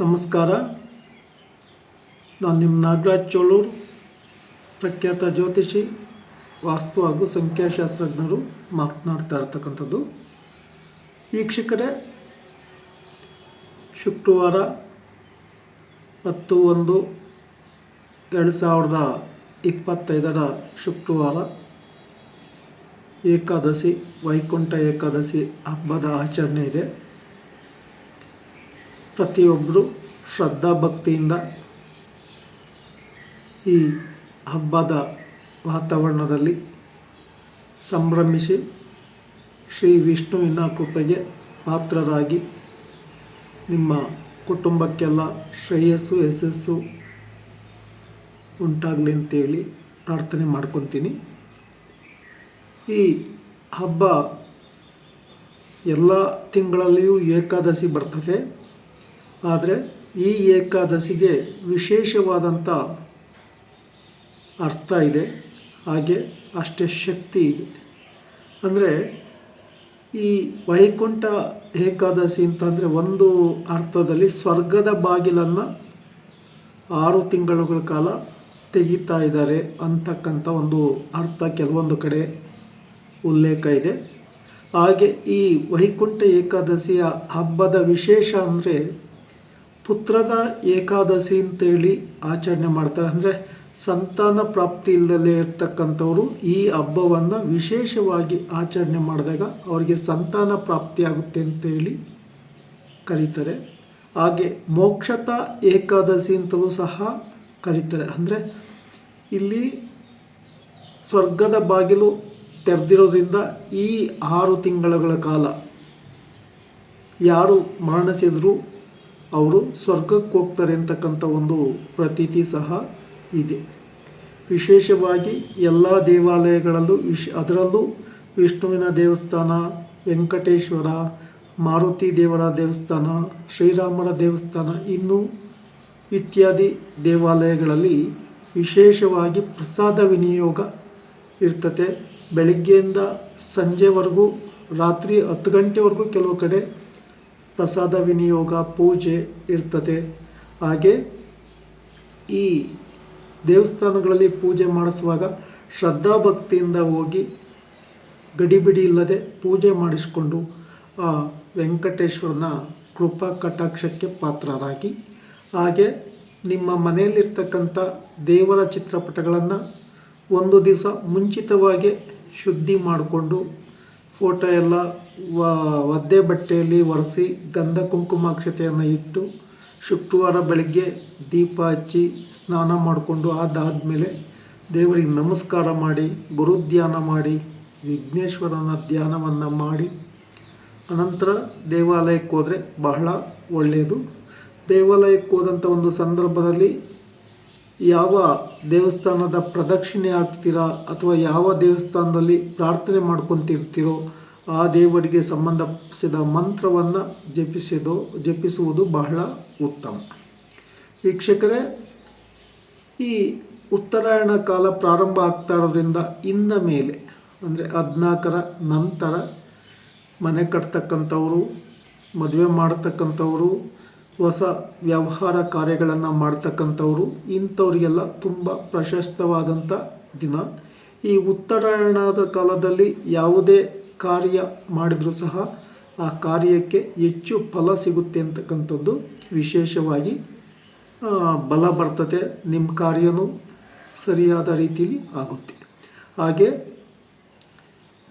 ನಮಸ್ಕಾರ. ನಾನು ನಿಮ್ಮ ನಾಗರಾಜ್ ಚೋಳೂರು, ಪ್ರಖ್ಯಾತ ಜ್ಯೋತಿಷಿ, ವಾಸ್ತು ಹಾಗೂ ಸಂಖ್ಯಾಶಾಸ್ತ್ರಜ್ಞರು ಮಾತನಾಡ್ತಾ ಇರ್ತಕ್ಕಂಥದ್ದು. ವೀಕ್ಷಕರೇ, ಶುಕ್ರವಾರ ಹತ್ತು ಒಂದು ಎರಡು ಸಾವಿರದ ಇಪ್ಪತ್ತೈದರ ಶುಕ್ರವಾರ ಏಕಾದಶಿ, ವೈಕುಂಠ ಏಕಾದಶಿ ಹಬ್ಬದ ಆಚರಣೆ ಇದೆ. ಪ್ರತಿಯೊಬ್ಬರು ಶ್ರದ್ಧಾಭಕ್ತಿಯಿಂದ ಈ ಹಬ್ಬದ ವಾತಾವರಣದಲ್ಲಿ ಸಂಭ್ರಮಿಸಿ ಶ್ರೀ ವಿಷ್ಣುವಿನ ಕೃಪೆಗೆ ಪಾತ್ರರಾಗಿ ನಿಮ್ಮ ಕುಟುಂಬಕ್ಕೆಲ್ಲ ಶ್ರೇಯಸ್ಸು, ಯಶಸ್ಸು ಉಂಟಾಗಲಿ ಅಂತೇಳಿ ಪ್ರಾರ್ಥನೆ ಮಾಡ್ಕೊತೀನಿ. ಈ ಹಬ್ಬ ಎಲ್ಲ ತಿಂಗಳಲ್ಲಿಯೂ ಏಕಾದಶಿ ಬರ್ತದೆ. ಆದರೆ ಈ ಏಕಾದಶಿಗೆ ವಿಶೇಷವಾದಂಥ ಅರ್ಥ ಇದೆ, ಹಾಗೆ ಅಷ್ಟೇ ಶಕ್ತಿ ಇದೆ. ಅಂದರೆ ಈ ವೈಕುಂಠ ಏಕಾದಶಿ ಅಂತಂದರೆ ಒಂದು ಅರ್ಥದಲ್ಲಿ ಸ್ವರ್ಗದ ಬಾಗಿಲನ್ನು ಆರು ತಿಂಗಳುಗಳ ಕಾಲ ತೆಗಿತಾ ಇದ್ದಾರೆ ಅಂತಕ್ಕಂಥ ಒಂದು ಅರ್ಥ ಕೆಲವೊಂದು ಕಡೆ ಉಲ್ಲೇಖ ಇದೆ. ಹಾಗೆ ಈ ವೈಕುಂಠ ಏಕಾದಶಿಯ ಹಬ್ಬದ ವಿಶೇಷ ಅಂದರೆ ಪುತ್ರದ ಏಕಾದಶಿ ಅಂತೇಳಿ ಆಚರಣೆ ಮಾಡ್ತಾರೆ. ಅಂದರೆ ಸಂತಾನ ಪ್ರಾಪ್ತಿ ಇಲ್ಲದಲ್ಲೇ ಇರ್ತಕ್ಕಂಥವ್ರು ಈ ಹಬ್ಬವನ್ನು ವಿಶೇಷವಾಗಿ ಆಚರಣೆ ಮಾಡಿದಾಗ ಅವರಿಗೆ ಸಂತಾನ ಪ್ರಾಪ್ತಿಯಾಗುತ್ತೆ ಅಂತೇಳಿ ಕರೀತಾರೆ. ಹಾಗೆ ಮೋಕ್ಷತ ಏಕಾದಶಿ ಅಂತಲೂ ಸಹ ಕರೀತಾರೆ. ಅಂದರೆ ಇಲ್ಲಿ ಸ್ವರ್ಗದ ಬಾಗಿಲು ತೆರೆದಿರೋದ್ರಿಂದ ಈ ಆರು ತಿಂಗಳುಗಳ ಕಾಲ ಯಾರು ಮರಣಿಸಿದ್ರು ಅವರು ಸ್ವರ್ಗಕ್ಕೆ ಹೋಗ್ತಾರೆ ಅಂತಕ್ಕಂಥ ಒಂದು ಪ್ರತೀತಿ ಸಹ ಇದೆ. ವಿಶೇಷವಾಗಿ ಎಲ್ಲ ದೇವಾಲಯಗಳಲ್ಲೂ, ವಿಶ್, ಅದರಲ್ಲೂ ವಿಷ್ಣುವಿನ ದೇವಸ್ಥಾನ, ವೆಂಕಟೇಶ್ವರ, ಮಾರುತಿ ದೇವರ ದೇವಸ್ಥಾನ, ಶ್ರೀರಾಮರ ದೇವಸ್ಥಾನ, ಇನ್ನೂ ಇತ್ಯಾದಿ ದೇವಾಲಯಗಳಲ್ಲಿ ವಿಶೇಷವಾಗಿ ಪ್ರಸಾದ ವಿನಿಯೋಗ ಇರ್ತತೆ. ಬೆಳಗ್ಗೆಯಿಂದ ಸಂಜೆವರೆಗೂ, ರಾತ್ರಿ ಹತ್ತು ಗಂಟೆವರೆಗೂ ಕೆಲವು ಕಡೆ ಪ್ರಸಾದ ವಿನಿಯೋಗ, ಪೂಜೆ ಇರ್ತದೆ. ಹಾಗೆ ಈ ದೇವಸ್ಥಾನಗಳಲ್ಲಿ ಪೂಜೆ ಮಾಡಿಸುವಾಗ ಶ್ರದ್ಧಾಭಕ್ತಿಯಿಂದ ಹೋಗಿ ಗಡಿಬಿಡಿ ಇಲ್ಲದೆ ಪೂಜೆ ಮಾಡಿಸಿಕೊಂಡು, ಆ ವೆಂಕಟೇಶ್ವರನ ಕೃಪಾ ಕಟಾಕ್ಷಕ್ಕೆ ಪಾತ್ರರಾಗಿ. ಹಾಗೆ ನಿಮ್ಮ ಮನೆಯಲ್ಲಿರ್ತಕ್ಕಂಥ ದೇವರ ಚಿತ್ರಪಟಗಳನ್ನು ಒಂದು ದಿವಸ ಮುಂಚಿತವಾಗಿ ಶುದ್ಧಿ ಮಾಡಿಕೊಂಡು ಫೋಟೋ ಎಲ್ಲ ಒದ್ದೆ ಬಟ್ಟೆಯಲ್ಲಿ ಒರೆಸಿ ಗಂಧ ಕುಂಕುಮ ಅಕ್ಷತೆಯನ್ನು ಇಟ್ಟು ಶುಕ್ರವಾರ ಬೆಳಗ್ಗೆ ದೀಪ ಹಚ್ಚಿ ಸ್ನಾನ ಮಾಡಿಕೊಂಡು ಅದಾದಮೇಲೆ ದೇವರಿಗೆ ನಮಸ್ಕಾರ ಮಾಡಿ, ಗುರು ಧ್ಯಾನ ಮಾಡಿ, ವಿಘ್ನೇಶ್ವರನ ಧ್ಯಾನವನ್ನು ಮಾಡಿ, ಅನಂತರ ದೇವಾಲಯಕ್ಕೆ ಹೋದರೆ ಬಹಳ ಒಳ್ಳೆಯದು ದೇವಾಲಯಕ್ಕೆ ಹೋದಂಥ ಒಂದು ಸಂದರ್ಭದಲ್ಲಿ ಯಾವ ದೇವಸ್ಥಾನದ ಪ್ರದಕ್ಷಿಣೆ ಆಗ್ತೀರಾ ಅಥವಾ ಯಾವ ದೇವಸ್ಥಾನದಲ್ಲಿ ಪ್ರಾರ್ಥನೆ ಮಾಡ್ಕೊತಿರ್ತೀರೋ ಆ ದೇವರಿಗೆ ಸಂಬಂಧಿಸಿದ ಮಂತ್ರವನ್ನು ಜಪಿಸೋದು, ಜಪಿಸುವುದು ಬಹಳ ಉತ್ತಮ. ವೀಕ್ಷಕರೇ, ಈ ಉತ್ತರಾಯಣ ಕಾಲ ಪ್ರಾರಂಭ ಆಗ್ತಾ ಇರೋದ್ರಿಂದ ಇಂದ ಮೇಲೆ, ಅಂದರೆ ಹದಿನಾಲ್ಕರ ನಂತರ ಮನೆ ಕಟ್ತಕ್ಕಂಥವರು, ಮದುವೆ ಮಾಡ್ತಕ್ಕಂಥವರು ಹೊಸ ವ್ಯವಹಾರ ಕಾರ್ಯಗಳನ್ನು ಮಾಡ್ತಕ್ಕಂಥವ್ರು, ಇಂಥವ್ರಿಗೆಲ್ಲ ತುಂಬ ಪ್ರಶಸ್ತವಾದಂಥ ದಿನ. ಈ ಉತ್ತರಾಯಣದ ಕಾಲದಲ್ಲಿ ಯಾವುದೇ ಕಾರ್ಯ ಮಾಡಿದರೂ ಸಹ ಆ ಕಾರ್ಯಕ್ಕೆ ಹೆಚ್ಚು ಫಲ ಸಿಗುತ್ತೆ ಅಂತಕ್ಕಂಥದ್ದು ವಿಶೇಷವಾಗಿ ಬಲ ಬರ್ತದೆ ನಿಮ್ಮ ಕಾರ್ಯನೂ ಸರಿಯಾದ ರೀತಿಯಲ್ಲಿ ಆಗುತ್ತೆ. ಹಾಗೆ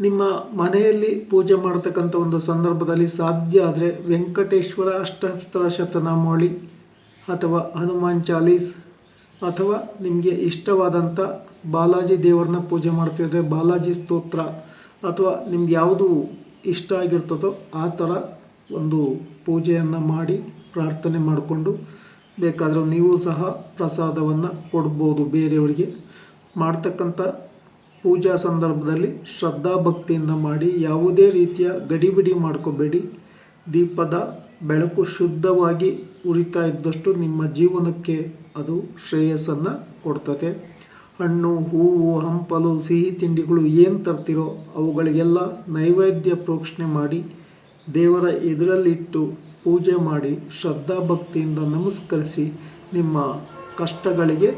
ನಿಮ್ಮ ಮನೆಯಲ್ಲಿ ಪೂಜೆ ಮಾಡ್ತಕ್ಕಂಥ ಒಂದು ಸಂದರ್ಭದಲ್ಲಿ ಸಾಧ್ಯ ಆದರೆ ವೆಂಕಟೇಶ್ವರ ಅಷ್ಟಸ್ಥಳ ಶತನಾಮಾವಳಿ ಅಥವಾ ಹನುಮಾನ್ ಚಾಲೀಸ್ ಅಥವಾ ನಿಮಗೆ ಇಷ್ಟವಾದಂಥ ಬಾಲಾಜಿ ದೇವರನ್ನ ಪೂಜೆ ಮಾಡ್ತಿದ್ರೆ ಬಾಲಾಜಿ ಸ್ತೋತ್ರ ಅಥವಾ ನಿಮ್ಗೆ ಯಾವುದು ಇಷ್ಟ ಆಗಿರ್ತದೋ ಆ ಥರ ಒಂದು ಪೂಜೆಯನ್ನು ಮಾಡಿ ಪ್ರಾರ್ಥನೆ ಮಾಡಿಕೊಂಡು ಬೇಕಾದರೂ ನೀವು ಸಹ ಪ್ರಸಾದವನ್ನು ಕೊಡ್ಬೋದು ಬೇರೆಯವರಿಗೆ. ಮಾಡ್ತಕ್ಕಂಥ ಪೂಜಾ ಸಂದರ್ಭದಲ್ಲಿ ಶ್ರದ್ಧಾಭಕ್ತಿಯಿಂದ ಮಾಡಿ ಯಾವುದೇ ರೀತಿಯ ಗಡಿಬಿಡಿ ಮಾಡ್ಕೋಬೇಡಿ. ದೀಪದ ಬೆಳಕು ಶುದ್ಧವಾಗಿ ಉರಿತಾ ಇದ್ದಷ್ಟು ನಿಮ್ಮ ಜೀವನಕ್ಕೆ ಅದು ಶ್ರೇಯಸ್ಸನ್ನು ಕೊಡ್ತದೆ. ಹಣ್ಣು, ಹೂವು, ಹಂಪಲು, ಸಿಹಿ ತಿಂಡಿಗಳು ಏನು ತರ್ತಿರೋ ಅವುಗಳಿಗೆಲ್ಲ ನೈವೇದ್ಯ ಪ್ರೋಕ್ಷಣೆ ಮಾಡಿ ದೇವರ ಎದುರಲ್ಲಿಟ್ಟು ಪೂಜೆ ಮಾಡಿ ಶ್ರದ್ಧಾಭಕ್ತಿಯಿಂದ ನಮಸ್ಕರಿಸಿ ನಿಮ್ಮ ಕಷ್ಟಗಳಿಗೆ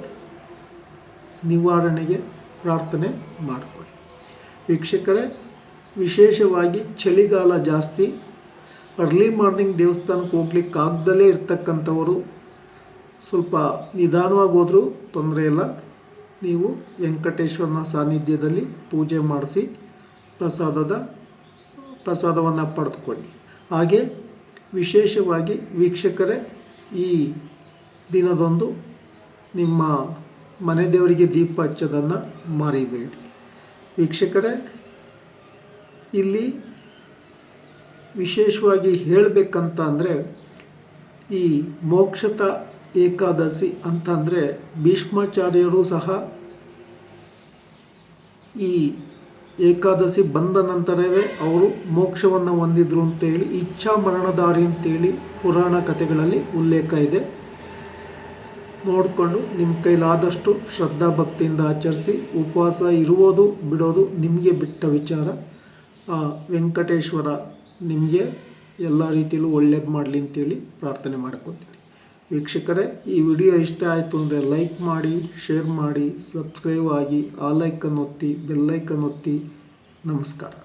ನಿವಾರಣೆಗೆ ಪ್ರಾರ್ಥನೆ ಮಾಡಿಕೊಳ್ಳಿ. ವೀಕ್ಷಕರೇ, ವಿಶೇಷವಾಗಿ ಚಳಿಗಾಲ ಜಾಸ್ತಿ ಅರ್ಲಿ ಮಾರ್ನಿಂಗ್ ದೇವಸ್ಥಾನಕ್ಕೆ ಹೋಗ್ಲಿಕ್ಕೆ ಆಗ್ದಲೇ ಇರ್ತಕ್ಕಂಥವರು ಸ್ವಲ್ಪ ನಿಧಾನವಾಗಿ ಹೋದರೂ ತೊಂದರೆ ಇಲ್ಲ. ನೀವು ವೆಂಕಟೇಶ್ವರನ ಸಾನ್ನಿಧ್ಯದಲ್ಲಿ ಪೂಜೆ ಮಾಡಿಸಿ ಪ್ರಸಾದದ, ಪ್ರಸಾದವನ್ನು ಪಡೆದುಕೊಳ್ಳಿ. ಹಾಗೆ ವಿಶೇಷವಾಗಿ ವೀಕ್ಷಕರೇ, ಈ ದಿನದಂದು ನಿಮ್ಮ ಮನೆ ದೇವರಿಗೆ ದೀಪ ಹಚ್ಚೋದನ್ನು ಮರಿಬೇಡಿ. ವೀಕ್ಷಕರೇ, ಇಲ್ಲಿ ವಿಶೇಷವಾಗಿ ಹೇಳಬೇಕಂತ ಅಂದರೆ, ಈ ಮೋಕ್ಷತ ಏಕಾದಶಿ ಅಂತಂದರೆ ಭೀಷ್ಮಾಚಾರ್ಯರು ಸಹ ಈ ಏಕಾದಶಿ ಬಂದ ನಂತರವೇ ಅವರು ಮೋಕ್ಷವನ್ನು ಹೊಂದಿದ್ರು ಅಂತೇಳಿ ಇಚ್ಛಾ ಮರಣದಾರಿ ಅಂತೇಳಿ ಪುರಾಣ ಕಥೆಗಳಲ್ಲಿ ಉಲ್ಲೇಖ ಇದೆ. ನೋಡಿಕೊಂಡು ನಿಮ್ಮ ಕೈಲಾದಷ್ಟು ಶ್ರದ್ಧಾ ಭಕ್ತಿಯಿಂದ ಆಚರಿಸಿ ಉಪವಾಸ ಇರುವುದು ಬಿಡೋದು ನಿಮಗೆ ಬಿಟ್ಟ ವಿಚಾರ. ವೆಂಕಟೇಶ್ವರ ನಿಮಗೆ ಎಲ್ಲ ರೀತಿಯಲ್ಲೂ ಒಳ್ಳೇದು ಮಾಡಲಿ ಅಂತೇಳಿ ಪ್ರಾರ್ಥನೆ ಮಾಡ್ಕೊತೀನಿ. ವೀಕ್ಷಕರೇ, ಈ ವಿಡಿಯೋ ಇಷ್ಟ ಆಯಿತು ಅಂದರೆ ಲೈಕ್ ಮಾಡಿ, ಶೇರ್ ಮಾಡಿ, ಸಬ್ಸ್ಕ್ರೈಬ್ ಆಗಿ, ಆ ಲೈಕನ್ನು ಒತ್ತಿ ಬೆಲ್ಲೈಕನ್ ಒತ್ತಿ. ನಮಸ್ಕಾರ.